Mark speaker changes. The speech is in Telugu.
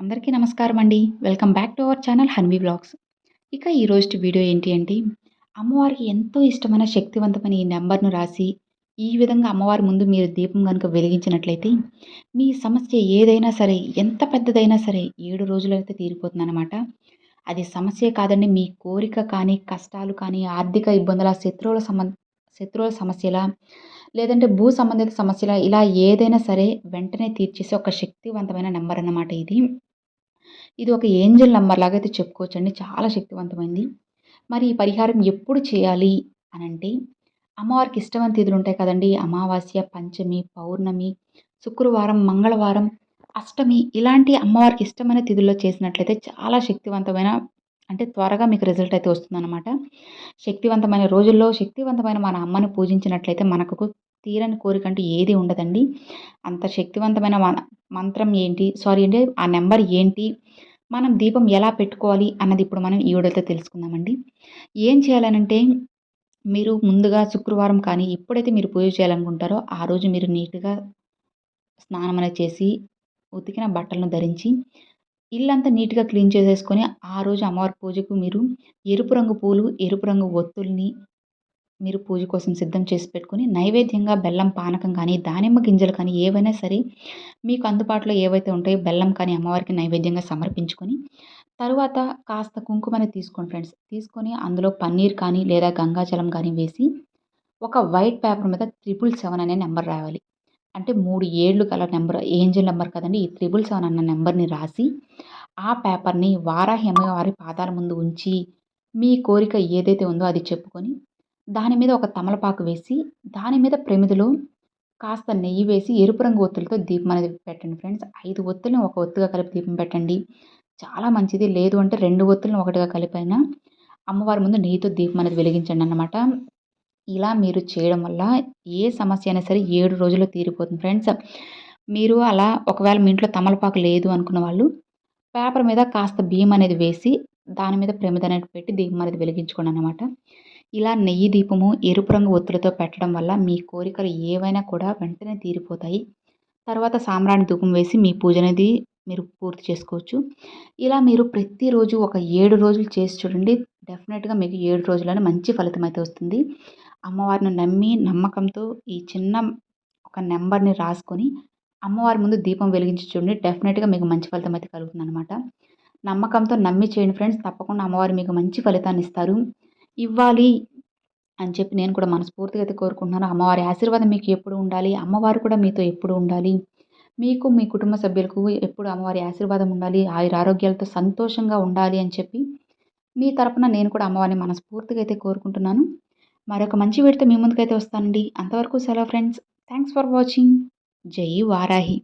Speaker 1: అందరికీ నమస్కారం అండి. Welcome back to our channel Hanvi vlogs. ఇక ఈరోజు వీడియో ఏంటి అంటే అమ్మవారికి ఎంతో ఇష్టమైన శక్తివంతమైన ఈ నెంబర్ను రాసి ఈ విధంగా అమ్మవారి ముందు మీరు దీపం కనుక వెలిగించినట్లయితే మీ సమస్య ఏదైనా సరే ఎంత పెద్దదైనా సరే ఏడు రోజులైతే తీరిపోతుందన్నమాట. అది సమస్య కాదండి. మీ కోరిక కానీ కష్టాలు కానీ ఆర్థిక ఇబ్బందుల శత్రువుల సంబంధ శత్రువుల సమస్యల లేదంటే భూ సంబంధిత సమస్యల ఇలా ఏదైనా సరే వెంటనే తీర్చేసే ఒక శక్తివంతమైన నెంబర్ అన్నమాట ఇది. ఇది ఒక ఏంజల్ నంబర్ లాగా అయితే చెప్పుకోవచ్చండి. చాలా శక్తివంతమైంది. మరి ఈ పరిహారం ఎప్పుడు చేయాలి అని అంటే అమ్మవారికి ఇష్టమైన తిథులు ఉంటాయి కదండి. అమావాస్య పంచమి పౌర్ణమి శుక్రవారం మంగళవారం అష్టమి ఇలాంటి అమ్మవారికి ఇష్టమైన తిథుల్లో చేసినట్లయితే చాలా శక్తివంతమైన అంటే త్వరగా మీకు రిజల్ట్ అయితే వస్తుందన్నమాట. శక్తివంతమైన రోజుల్లో శక్తివంతమైన మన అమ్మని పూజించినట్లయితే మనకు తీరని కోరిక అంటూ ఏది ఉండదండి. అంత శక్తివంతమైన మంత్రం ఏంటి? సారీ అంటే ఆ నెంబర్ ఏంటి? మనం దీపం ఎలా పెట్టుకోవాలి అన్నది ఇప్పుడు మనం ఈ వీడియోతో తెలుసుకుందామండి. ఏం చేయాలనంటే మీరు ముందుగా శుక్రవారం కానీ ఎప్పుడైతే మీరు పూజ చేయాలనుకుంటారో ఆ రోజు మీరు నీట్గా స్నానం అనేది చేసి ఉతికిన బట్టలను ధరించి ఇల్లంతా నీట్గా క్లీన్ చేసేసుకొని ఆ రోజు అమ్మవారి పూజకు మీరు ఎరుపు రంగు పూలు ఎరుపు రంగు ఒత్తుల్ని మీరు పూజ కోసం సిద్ధం చేసి పెట్టుకొని నైవేద్యంగా బెల్లం పానకం కానీ దానిమ్మ గింజలు కానీ ఏవైనా సరే మీకు అందుబాటులో ఏవైతే ఉంటాయో బెల్లం కానీ అమ్మవారికి నైవేద్యంగా సమర్పించుకొని తరువాత కాస్త కుంకుమని తీసుకోండి ఫ్రెండ్స్. తీసుకొని అందులో పన్నీర్ కానీ లేదా గంగాజలం కానీ వేసి ఒక వైట్ పేపర్ మీద త్రిపుల్ సెవెన్ అనే నెంబర్ రావాలి అంటే మూడు ఏళ్ళు గల నెంబర్ ఏంజల్ నెంబర్ కదండి ఈ త్రిబుల్ సెవెన్ అన్న నెంబర్ని రాసి ఆ పేపర్ని వారాహి అమ్మవారి పాదాల ముందు ఉంచి మీ కోరిక ఏదైతే ఉందో అది చెప్పుకొని దాని మీద ఒక తమలపాకు వేసి దాని మీద ప్రమిదలో కాస్త నెయ్యి వేసి ఎరుపు రంగు ఒత్తులతో దీపం అనేది పెట్టండి ఫ్రెండ్స్. ఐదు ఒత్తులను ఒక ఒత్తుగా కలిపి దీపం పెట్టండి. చాలా మంచిది. లేదు అంటే రెండు ఒత్తులను ఒకటిగా కలిపైనా అమ్మవారి ముందు నెయ్యితో దీపం అనేది వెలిగించండి అన్నమాట. ఇలా మీరు చేయడం వల్ల ఏ సమస్య అయినా సరే ఏడు రోజుల్లో తీరిపోతుంది ఫ్రెండ్స్. మీరు అలా ఒకవేళ మీ ఇంట్లో తమలపాకు లేదు అనుకున్న వాళ్ళు పేపర్ మీద కాస్త బియ్యం అనేది వేసి దాని మీద ప్రమిద అనేది పెట్టి దీపం అనేది వెలిగించుకోండి అనమాట ఇలా నెయ్యి దీపము ఎరుపు రంగు ఒత్తులతో పెట్టడం వల్ల మీ కోరికలు ఏవైనా కూడా వెంటనే తీరిపోతాయి. తర్వాత సాంబ్రాణి ధూపం వేసి మీ పూజ అనేది మీరు పూర్తి చేసుకోవచ్చు. ఇలా మీరు ప్రతిరోజు ఒక ఏడు రోజులు చేసి చూడండి. డెఫినెట్గా మీకు ఏడు రోజులని మంచి ఫలితం అయితే వస్తుంది. అమ్మవారిని నమ్మి నమ్మకంతో ఈ చిన్న ఒక నెంబర్ని రాసుకొని అమ్మవారి ముందు దీపం వెలిగించి చూడండి. డెఫినెట్గా మీకు మంచి ఫలితం అయితే కలుగుతుంది అనమాట నమ్మకంతో నమ్మి చేయండి ఫ్రెండ్స్. తప్పకుండా అమ్మవారు మీకు మంచి ఫలితాన్ని ఇస్తారు. ఇవ్వాలి అని చెప్పి నేను కూడా మనస్ఫూర్తిగా అయితే కోరుకుంటున్నాను. అమ్మవారి ఆశీర్వాదం మీకు ఎప్పుడు ఉండాలి? అమ్మవారు కూడా మీతో ఎప్పుడు ఉండాలి? మీకు మీ కుటుంబ సభ్యులకు ఎప్పుడు అమ్మవారి ఆశీర్వాదం ఉండాలి? ఆయుర ఆరోగ్యాలతో సంతోషంగా ఉండాలి అని చెప్పి మీ తరపున నేను కూడా అమ్మవారిని మనస్ఫూర్తిగా అయితే కోరుకుంటున్నాను. మరొక మంచి వీడితో మీ ముందుకైతే వస్తానండి. అంతవరకు సెలవు ఫ్రెండ్స్. Thanks for watching. జై వారాహి.